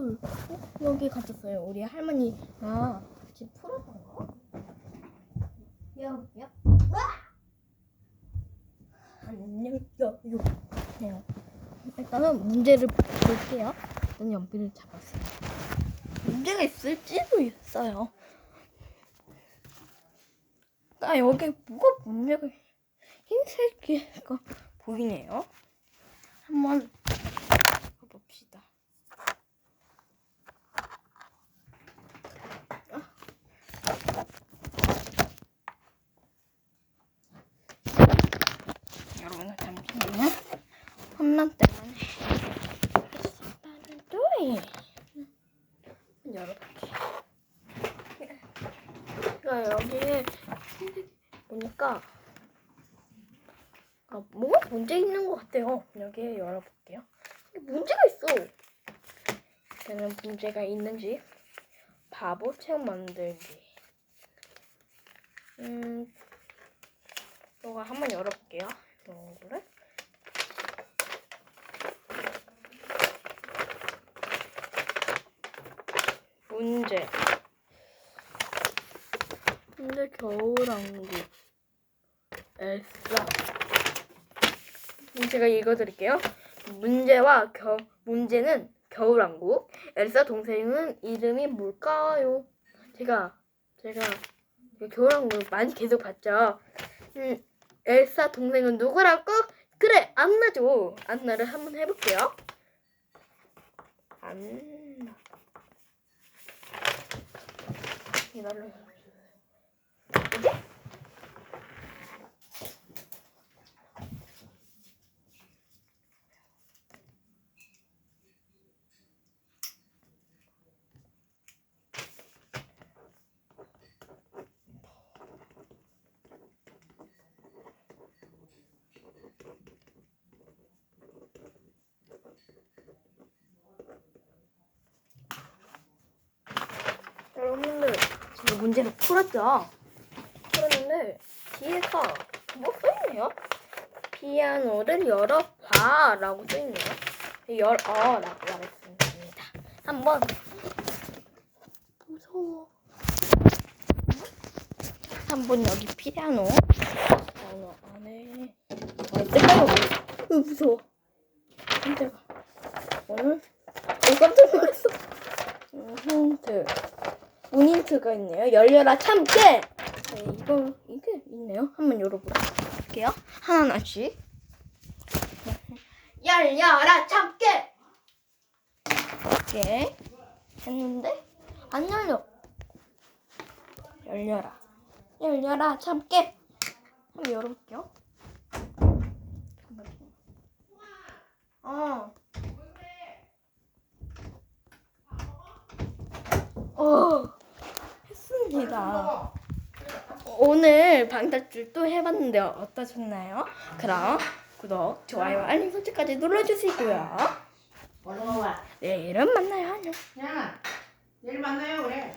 어, 여기 갇혔어요. 우리 할머니가 같이 풀어봐요. 여기요. 안녕, 여요. 네. 일단은 문제를 볼게요. 일단 연필을 잡았어요. 문제가 있을지도 있어요. 아, 여기 뭐가 문제가 흰색이가 보이네요. 한번 봅시다. 여러분 잠시만요. 홈런 때문에 나는 또이 열어볼게. 야 여기에 보니까 아, 뭐가 문제 있는 것 같아요. 여기에 열어볼게요. 문제가 있어. 저는 문제가 있는지 바보 책 만들기. 음, 이거 한번 열어볼게요. 이거를. 문제. 문제 겨울왕국. 엘사. 제가 읽어드릴게요. 문제와 겨, 문제는 겨울왕국. 엘사 동생은 이름이 뭘까요? 제가, 제가 그 겨울왕국 많이 계속 봤죠. 음, 엘사 동생은 누구라고? 그래, 안나죠. 안나를 한번 해볼게요. 안나. 기다려. 문제를 풀었죠? 풀었는데 뒤에서 뭐 써있네요? 피아노를 열어봐 라고 써있네요. 열어 라고 말했습니다. 한번. 무서워. 한번 여기 피아노. 피아노 안에. 아 뜨거워 으, 무서워? 깜짝아 오늘? 어, 깜짝 놀랐어. 음, 힌 트 문힌트가 있네요. 열려라 참깨. 네, 이거 이게 있네요. 한번 열어볼게요. 하나하나씩. 열려라 참깨. 이렇게 했는데 안 열려. 열려라. 열려라 참깨. 한번 열어볼게요. 어. 어. 했습니다. 오늘 방탈출 또 해봤는데 어떠셨나요? 그럼 구독, 좋아요, 알림 설정까지 눌러주시고요. 얼른 와. 내일은 만나요. 안녕. 야, 내일 만나요, 그래.